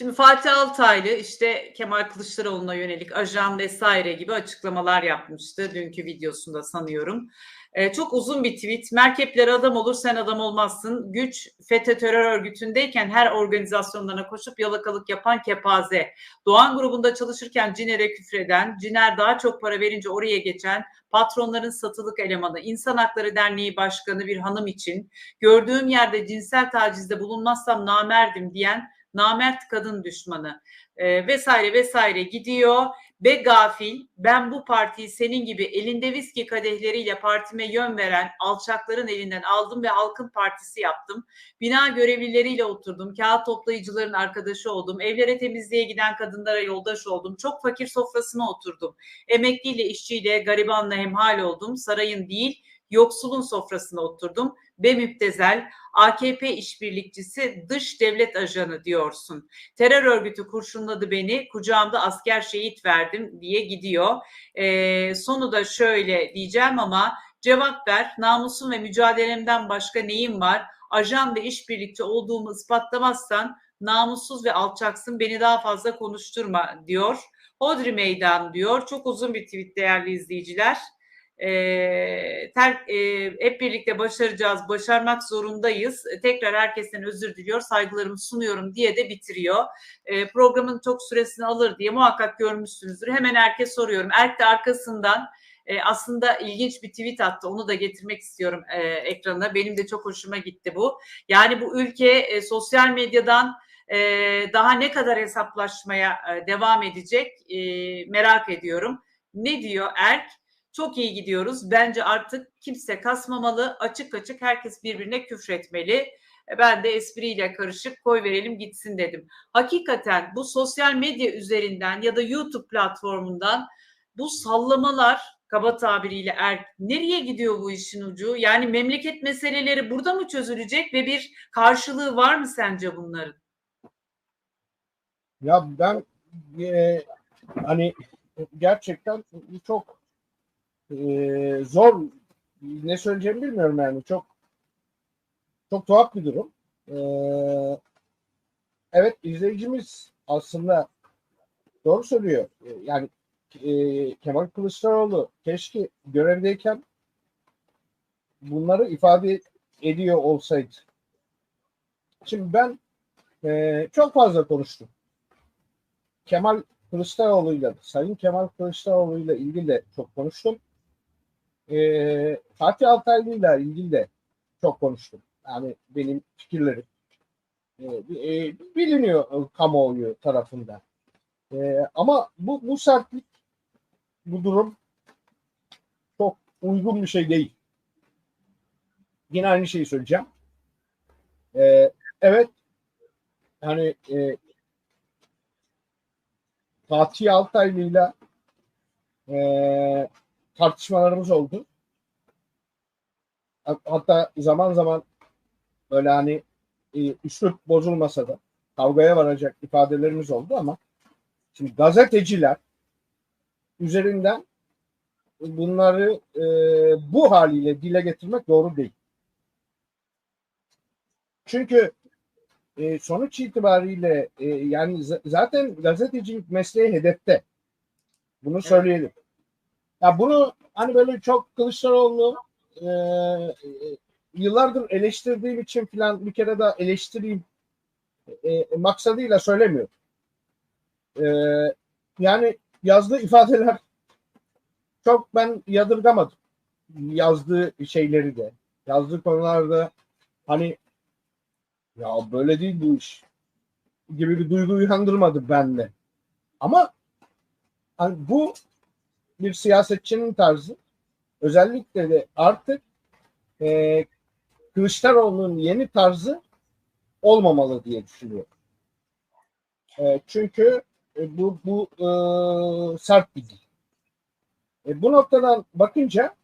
Şimdi Fatih Altaylı işte Kemal Kılıçdaroğlu'na yönelik ajan vesaire gibi açıklamalar yapmıştı dünkü videosunda sanıyorum. Ee, çok uzun bir tweet. Merkepleri adam olur sen adam olmazsın. Güç FETÖ terör örgütündeyken her organizasyonlarına koşup yalakalık yapan kepaze. Doğan grubunda çalışırken Ciner'e küfreden, Ciner daha çok para verince oraya geçen, patronların satılık elemanı, İnsan Hakları Derneği Başkanı bir hanım için gördüğüm yerde cinsel tacizde bulunmazsam namerdim diyen namert kadın düşmanı e, vesaire vesaire gidiyor ve gafil ben bu partiyi senin gibi elinde viski kadehleriyle partime yön veren alçakların elinden aldım ve halkın partisi yaptım. Bina görevlileriyle oturdum. Kağıt toplayıcıların arkadaşı oldum. Evlere temizliğe giden kadınlara yoldaş oldum. Çok fakir sofrasına oturdum. Emekliyle, işçiyle, garibanla hemhal oldum. Sarayın değil, yoksulun sofrasına oturdum ve müptezel AKP işbirlikçisi dış devlet ajanı diyorsun. Terör örgütü kurşunladı beni kucağımda asker şehit verdim diye gidiyor. E, sonu da şöyle diyeceğim ama cevap ver namusun ve mücadelemden başka neyim var? Ajan ve işbirlikçi olduğumu ispatlamazsan namussuz ve alçaksın beni daha fazla konuşturma diyor. Hodri meydan diyor. Çok uzun bir tweet değerli izleyiciler e, ter, e, hep birlikte başaracağız, başarmak zorundayız. Tekrar herkesten özür diliyor, saygılarımı sunuyorum diye de bitiriyor. E, programın çok süresini alır diye muhakkak görmüşsünüzdür. Hemen herkes soruyorum. Erk de arkasından e, aslında ilginç bir tweet attı. Onu da getirmek istiyorum e, ekrana. Benim de çok hoşuma gitti bu. Yani bu ülke e, sosyal medyadan e, daha ne kadar hesaplaşmaya e, devam edecek e, merak ediyorum. Ne diyor Erk? Çok iyi gidiyoruz. Bence artık kimse kasmamalı. Açık açık herkes birbirine küfretmeli. E, ben de espriyle karışık koy verelim gitsin dedim. Hakikaten bu sosyal medya üzerinden ya da YouTube platformundan bu sallamalar kaba tabiriyle er nereye gidiyor bu işin ucu? Yani memleket meseleleri burada mı çözülecek ve bir karşılığı var mı sence bunların? Ya ben e, hani gerçekten çok e, zor ne söyleyeceğimi bilmiyorum yani çok çok tuhaf bir durum. E, evet izleyicimiz aslında doğru söylüyor. E, yani e, Kemal Kılıçdaroğlu keşke görevdeyken bunları ifade ediyor olsaydı. Şimdi ben e, çok fazla konuştum. Kemal Kılıçdaroğlu'yla, Sayın Kemal Kılıçdaroğlu'yla ilgili de çok konuştum e, Fatih Altaylı ile ilgili de çok konuştum. Yani benim fikirlerim e, e, biliniyor kamuoyu tarafında. E, ama bu, bu sertlik, bu durum çok uygun bir şey değil. Yine aynı şeyi söyleyeceğim. E, evet, hani e, Fatih Altaylı ile e, tartışmalarımız oldu. Hatta zaman zaman böyle hani e, üslup bozulmasa da kavgaya varacak ifadelerimiz oldu ama şimdi gazeteciler üzerinden bunları e, bu haliyle dile getirmek doğru değil. Çünkü e, sonuç itibariyle e, yani zaten gazetecilik mesleği hedefte. Bunu söyleyelim. Ya bunu hani böyle çok Kılıçdaroğlu e, yıllardır eleştirdiğim için falan bir kere daha eleştireyim e, maksadıyla söylemiyorum. E, yani yazdığı ifadeler çok ben yadırgamadım. Yazdığı şeyleri de. Yazdığı konularda hani ya böyle değil bu iş gibi bir duygu uyandırmadı bende. Ama hani bu bir siyasetçinin tarzı. Özellikle de artık e, Kılıçdaroğlu'nun yeni tarzı olmamalı diye düşünüyorum. E, çünkü e, bu bu e, sert bir dil. E, bu noktadan bakınca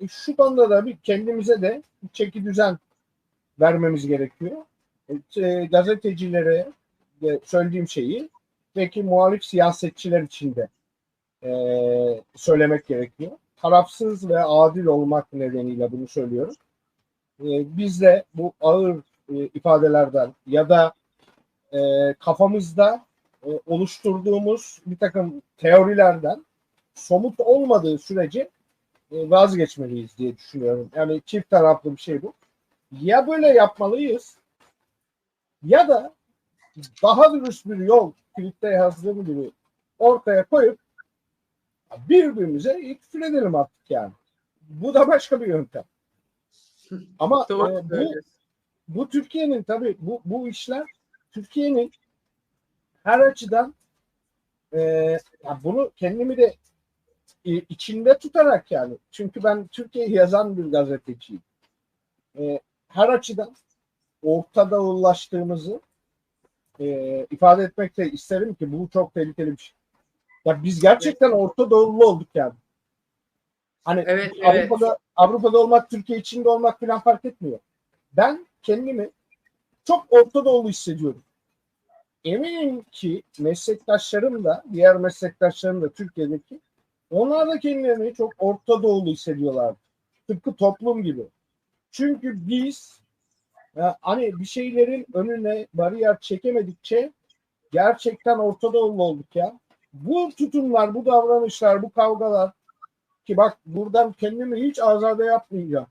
e, şu konuda da bir kendimize de bir çeki düzen vermemiz gerekiyor. E, e, gazetecilere de söylediğim şeyi belki muhalif siyasetçiler için de e, söylemek gerekiyor. Tarafsız ve adil olmak nedeniyle bunu söylüyorum. E, biz de bu ağır e, ifadelerden ya da e, kafamızda e, oluşturduğumuz bir takım teorilerden somut olmadığı sürece e, vazgeçmeliyiz diye düşünüyorum. Yani çift taraflı bir şey bu. Ya böyle yapmalıyız ya da daha dürüst bir yol tweette yazdığım gibi ortaya koyup birbirimize küfür edelim artık yani. Bu da başka bir yöntem. Ama e, bu bu Türkiye'nin tabii bu, bu işler Türkiye'nin her açıdan e, ya bunu kendimi de e, içinde tutarak yani çünkü ben Türkiye'yi yazan bir gazeteciyim. E, her açıdan Orta ulaştığımızı e, ifade etmek de isterim ki bu çok tehlikeli bir şey. Ya biz gerçekten Orta Doğulu olduk yani. Hani Evet, evet. Avrupa'da Avrupa'da olmak, Türkiye içinde olmak falan fark etmiyor. Ben kendimi çok Orta Doğulu hissediyorum. Eminim ki meslektaşlarım da, diğer meslektaşlarım da Türkiye'deki onlar da kendilerini çok Orta Doğulu hissediyorlar. Tıpkı toplum gibi. Çünkü biz ya hani bir şeylerin önüne bariyer çekemedikçe gerçekten Orta Doğulu olduk ya. Bu tutumlar, bu davranışlar, bu kavgalar ki bak buradan kendimi hiç azade yapmayacağım.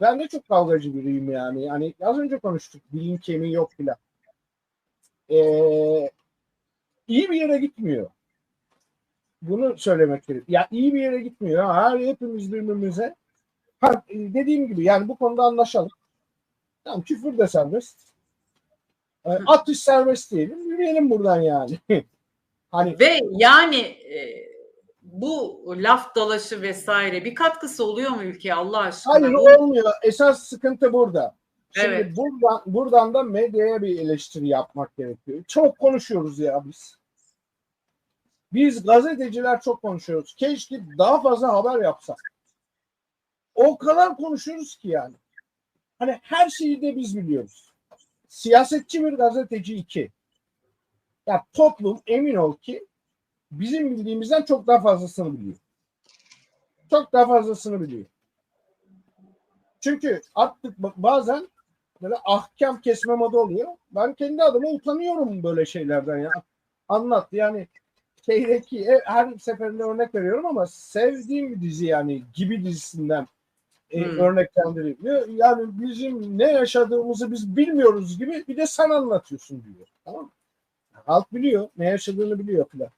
Ben de çok kavgacı biriyim yani. Yani az önce konuştuk. Bilin kemiği yok filan. Ee, iyi bir yere gitmiyor. Bunu söylemek gerek. Ya iyi bir yere gitmiyor. Her hepimiz birbirimize ha, dediğim gibi yani bu konuda anlaşalım. Tamam küfür de serbest. Ee, atış serbest diyelim. Yürüyelim buradan yani. hani Ve yani e, bu laf dalaşı vesaire bir katkısı oluyor mu ülkeye Allah aşkına? Hayır olmuyor. Esas sıkıntı burada. Şimdi Evet. buradan, buradan da medyaya bir eleştiri yapmak gerekiyor. Çok konuşuyoruz ya biz. Biz gazeteciler çok konuşuyoruz. Keşke daha fazla haber yapsak. O kadar konuşuyoruz ki yani. Hani her şeyi de biz biliyoruz. Siyasetçi bir gazeteci iki. Ya toplum emin ol ki bizim bildiğimizden çok daha fazlasını biliyor. Çok daha fazlasını biliyor. Çünkü artık ba- bazen böyle ahkam kesme modu oluyor. Ben kendi adıma utanıyorum böyle şeylerden ya. Anlat yani şeydeki e, her seferinde örnek veriyorum ama sevdiğim bir dizi yani gibi dizisinden e, Hmm. örneklendireyim. Ya- Yani bizim ne yaşadığımızı biz bilmiyoruz gibi bir de sen anlatıyorsun diyor. Tamam mı? Halk biliyor, ne yaşadığını biliyor filan.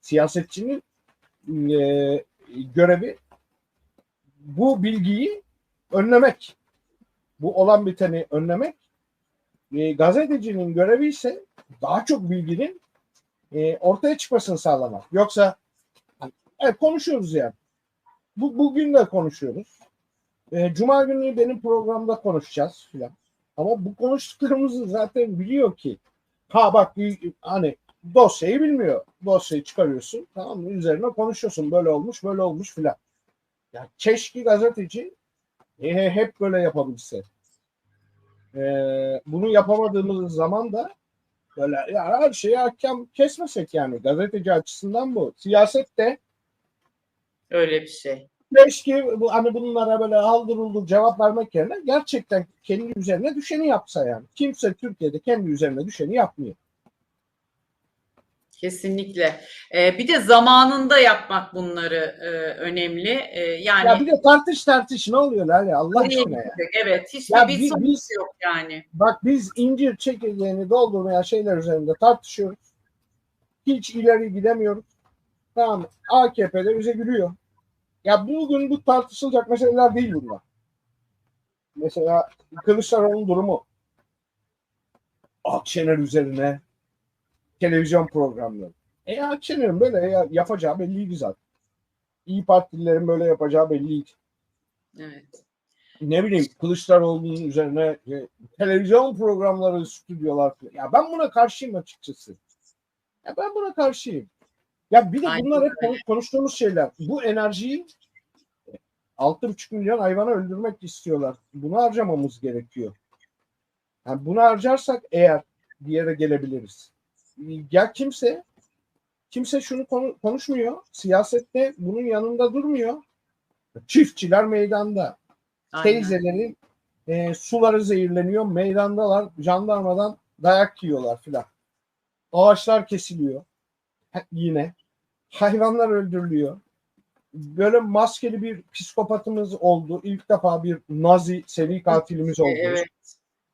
Siyasetçinin e, görevi bu bilgiyi önlemek. Bu olan biteni önlemek. E, gazetecinin görevi ise daha çok bilginin e, ortaya çıkmasını sağlamak. Yoksa evet, konuşuyoruz yani. Bu, bugün de konuşuyoruz. E, Cuma günü benim programda konuşacağız filan. Ama bu konuştuklarımızı zaten biliyor ki. Ha bak hani dosyayı bilmiyor. Dosyayı çıkarıyorsun. Tamam mı? Üzerine konuşuyorsun. Böyle olmuş, böyle olmuş filan. Ya keşke gazeteci e, hep böyle yapabilse. E, bunu yapamadığımız zaman da böyle ya her şeyi hakem kesmesek yani gazeteci açısından bu. Siyasette Öyle bir şey. Keşke bu, hani bunlara böyle haldır uldur cevap vermek yerine gerçekten kendi üzerine düşeni yapsa yani. Kimse Türkiye'de kendi üzerine düşeni yapmıyor. Kesinlikle. Ee, bir de zamanında yapmak bunları e, önemli. Ee, yani Ya bir de tartış tartış ne oluyor lan ya Allah aşkına ya. Evet, hiçbir Ya bir biz- sonuç yok yani. Bak biz incir çekirdeğini doldurmayan şeyler üzerinde tartışıyoruz. Hiç ileri gidemiyoruz. Tamam AKP'de bize gülüyor. Ya bugün bu tartışılacak meseleler değil bunlar. Mesela Kılıçdaroğlu'nun durumu. Akşener üzerine televizyon programları. E Akşener'in böyle ya- yapacağı belliydi zaten. İyi Partililerin böyle yapacağı belliydi Evet. ne bileyim Kılıçdaroğlu'nun üzerine e, televizyon programları, stüdyolar. Ya ben buna karşıyım açıkçası. Ya ben buna karşıyım. Ya bir de Aynen bunlar hep konuştuğumuz şeyler. Bu enerjiyi 6,5 milyon hayvana öldürmek istiyorlar. Bunu harcamamız gerekiyor. Yani bunu harcarsak eğer bir yere gelebiliriz. Ya kimse kimse şunu konu- konuşmuyor. Siyasette bunun yanında durmuyor. Çiftçiler meydanda Aynen. teyzelerin e, suları zehirleniyor. Meydandalar jandarmadan dayak yiyorlar filan. Ağaçlar kesiliyor. Yine. Hayvanlar öldürülüyor. Böyle maskeli bir psikopatımız oldu. İlk defa bir Nazi seri katilimiz oldu. Evet.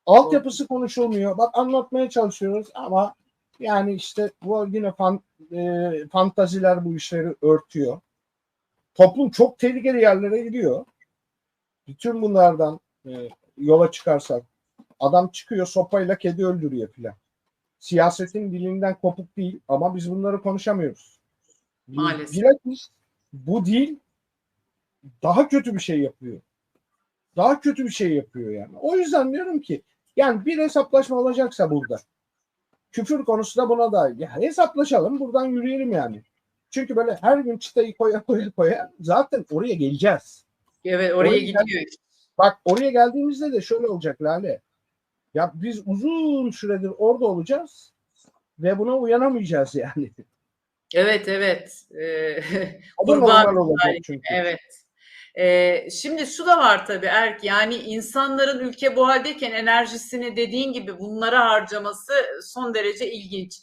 Altyapısı konuşulmuyor. Bak anlatmaya çalışıyoruz ama yani işte bu yine fan, e, fantaziler bu işleri örtüyor. Toplum çok tehlikeli yerlere gidiyor. Bütün bunlardan e, yola çıkarsak adam çıkıyor sopayla kedi öldürüyor filan. Siyasetin dilinden kopuk değil ama biz bunları konuşamıyoruz. Maalesef. Bilakis bu dil daha kötü bir şey yapıyor. Daha kötü bir şey yapıyor yani. O yüzden diyorum ki yani bir hesaplaşma olacaksa burada. Küfür konusu da buna dahil. Ya hesaplaşalım buradan yürüyelim yani. Çünkü böyle her gün çıtayı koya koya koya zaten oraya geleceğiz. Evet oraya Oraya gidiyor. Bak oraya geldiğimizde de şöyle olacak Lale. Ya biz uzun süredir orada olacağız ve buna uyanamayacağız yani. Evet evet. Ee, Kurban normal olacak çünkü. Evet. Ee, şimdi şu da var tabii Erk yani insanların ülke bu haldeyken enerjisini dediğin gibi bunlara harcaması son derece ilginç.